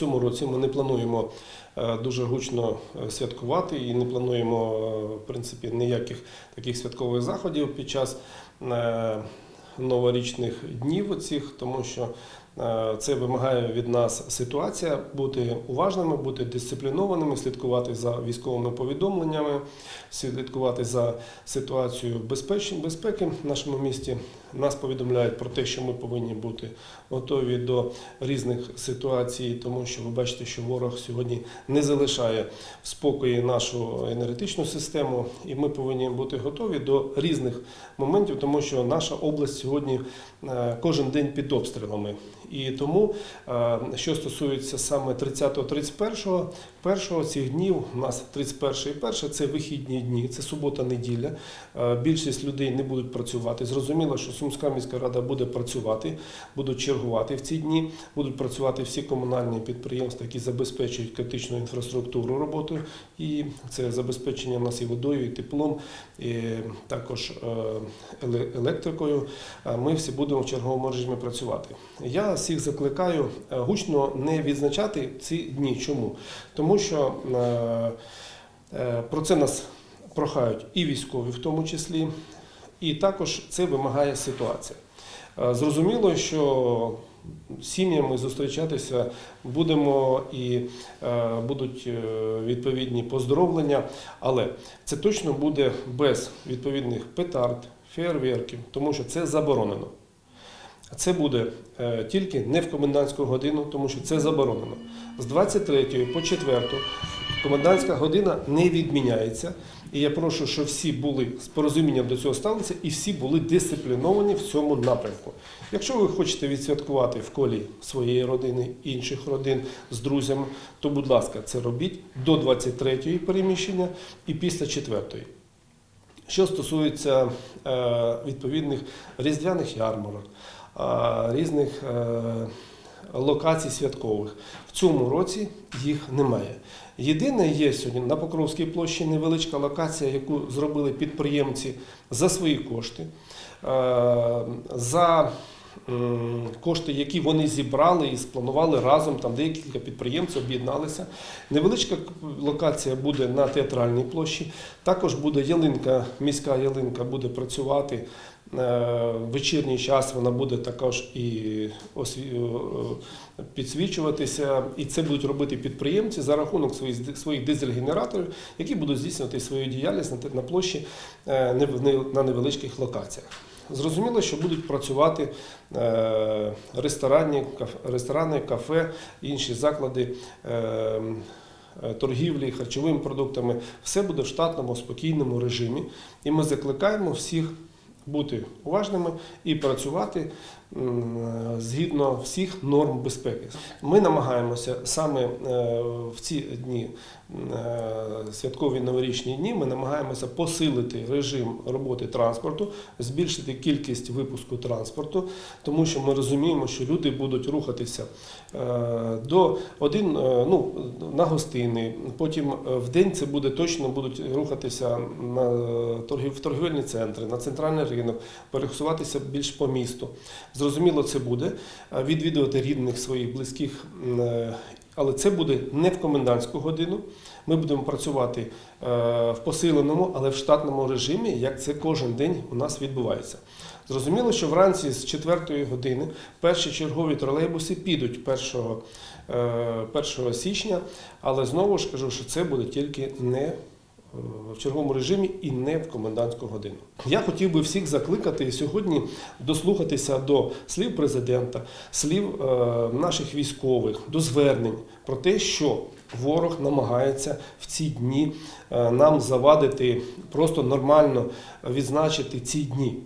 цьому році ми не плануємо е, дуже гучно е, святкувати і не плануємо е, в принципі ніяких таких святкових заходів під час новорічних днів цих, тому що це вимагає від нас ситуація бути уважними, бути дисциплінованими, слідкувати за військовими повідомленнями, слідкувати за ситуацією безпеки в нашому місті. Нас повідомляють про те, що ми повинні бути готові до різних ситуацій, тому що ви бачите, що ворог сьогодні не залишає в спокої нашу енергетичну систему, і ми повинні бути готові до різних моментів, тому що наша область сьогодні е, кожен день під обстрілами. І тому, е, що стосується саме 30-31 першого цих днів, у нас 31 і 1 це вихідні дні, це субота-неділя. Е, Більшість людей не будуть працювати. Зрозуміло, що Сумська міська рада буде працювати, будуть чергувати в ці дні, будуть працювати всі комунальні підприємства, які забезпечують критичну інфраструктуру роботи. І це забезпечення в нас і водою, і теплом, і також е, електрикою. Ми всі будемо в черговому режимі працювати. Я всіх закликаю е, гучно не відзначати ці дні. Чому? Тому що е, е, про це нас прохають і військові, в тому числі, і також це вимагає ситуація. Зрозуміло, що сім'ями зустрічатися будемо і будуть відповідні поздоровлення, але це точно буде без відповідних петард, фейерверків, тому що це заборонено. Це буде е, тільки не в комендантську годину, тому що це заборонено. З 23 по 4 комендантська година не відміняється. І я прошу, щоб всі були з порозумінням до цього ставилися і всі були дисципліновані в цьому напрямку. Якщо ви хочете відсвяткувати в колі своєї родини, інших родин з друзями, то, будь ласка, це робіть до 23-ї переміщення і після 4-ї. Що стосується е, відповідних різдвяних ярмарок, різних е, локацій святкових, в цьому році їх немає. Єдине є сьогодні на Покровській площі невеличка локація, яку зробили підприємці за свої кошти, е, за кошти, які вони зібрали і спланували разом. Там декілька підприємців об'єдналися. Невеличка локація буде на театральній площі. Також буде ялинка, міська ялинка буде працювати. Е, вечірній час вона буде також і е, підсвічуватися, і це будуть робити підприємці за рахунок своїх дизель-генераторів, які будуть здійснювати свою діяльність на площі е, на невеличких локаціях. Зрозуміло, що будуть працювати е, ресторани, кафе, інші заклади. е, е, Торгівлі харчовими продуктами все буде в штатному спокійному режимі, і ми закликаємо всіх бути уважними і працювати згідно всіх норм безпеки. Ми намагаємося саме е, в ці дні, е, святкові новорічні дні, ми намагаємося посилити режим роботи транспорту, збільшити кількість випуску транспорту, тому що ми розуміємо, що люди будуть рухатися е, до один ну, на гостини, потім в день це буде точно будуть рухатися на в торгівельні центри, на центральний ринок, пересуватися більш по місту. Зрозуміло, це буде е, відвідувати рідних своїх близьких, е, але це буде не в комендантську годину. Ми будемо працювати е, в посиленому, але в штатному режимі, як це кожен день у нас відбувається. Зрозуміло, що вранці з 4 години перші чергові тролейбуси підуть 1, е, 1 січня, але знову ж кажу, що це буде тільки не в черговому режимі і не в комендантську годину. Я хотів би всіх закликати сьогодні дослухатися до слів президента, слів е, наших військових, до звернень про те, що ворог намагається в ці дні е, нам завадити просто нормально відзначити ці дні.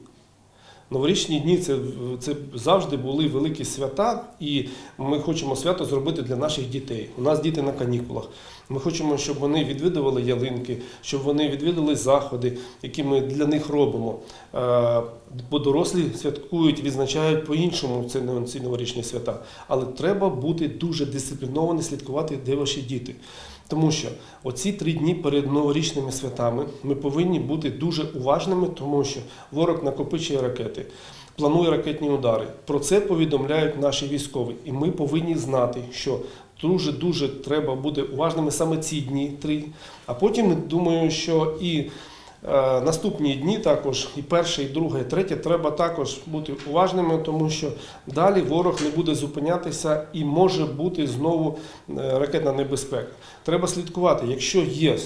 Новорічні дні це, це завжди були великі свята, і ми хочемо свято зробити для наших дітей. У нас діти на канікулах. Ми хочемо, щоб вони відвідували ялинки, щоб вони відвідали заходи, які ми для них робимо. Бо дорослі святкують, відзначають по-іншому ці ці новорічні свята. Але треба бути дуже дисципліновані, слідкувати, де ваші діти. Тому що оці три дні перед новорічними святами ми повинні бути дуже уважними, тому що ворог накопичує ракети. планує ракетні удари. Про це повідомляють наші військові, і ми повинні знати, що дуже дуже треба бути уважними саме ці дні три. А потім думаю, що і Наступні дні також, і перше, і друге, і третє, треба також бути уважними, тому що далі ворог не буде зупинятися і може бути знову е, ракетна небезпека. Треба слідкувати, якщо є е,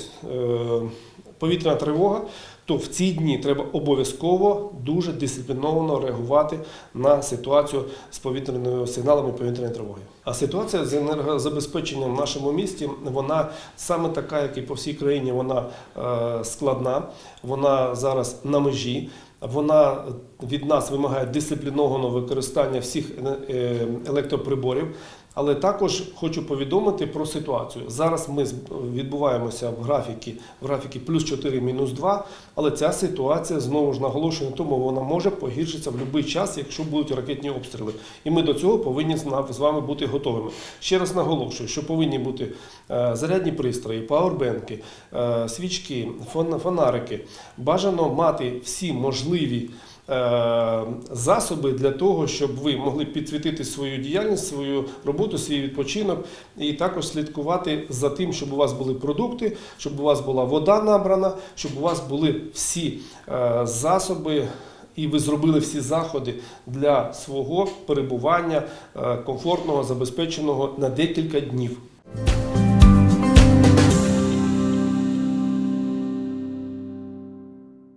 повітряна тривога, то в ці дні треба обов'язково дуже дисципліновано реагувати на ситуацію з повітряними сигналами повітряної тривоги. А ситуація з енергозабезпеченням в нашому місті вона саме така, як і по всій країні, вона е, складна, вона зараз на межі. Вона від нас вимагає дисциплінованого використання всіх е, електроприборів. Але також хочу повідомити про ситуацію. Зараз ми відбуваємося в графіки, в графіки плюс 4, мінус 2, але ця ситуація знову ж наголошую на тому, вона може погіршитися в будь-який час, якщо будуть ракетні обстріли. І ми до цього повинні з вами бути готовими. Ще раз наголошую, що повинні бути е, зарядні пристрої, пауербенки, е, свічки, фон- фонарики. Бажано мати всі можливі засоби для того, щоб ви могли підсвітити свою діяльність, свою роботу, свій відпочинок, і також слідкувати за тим, щоб у вас були продукти, щоб у вас була вода набрана, щоб у вас були всі е, засоби. І ви зробили всі заходи для свого перебування е, комфортного, забезпеченого на декілька днів.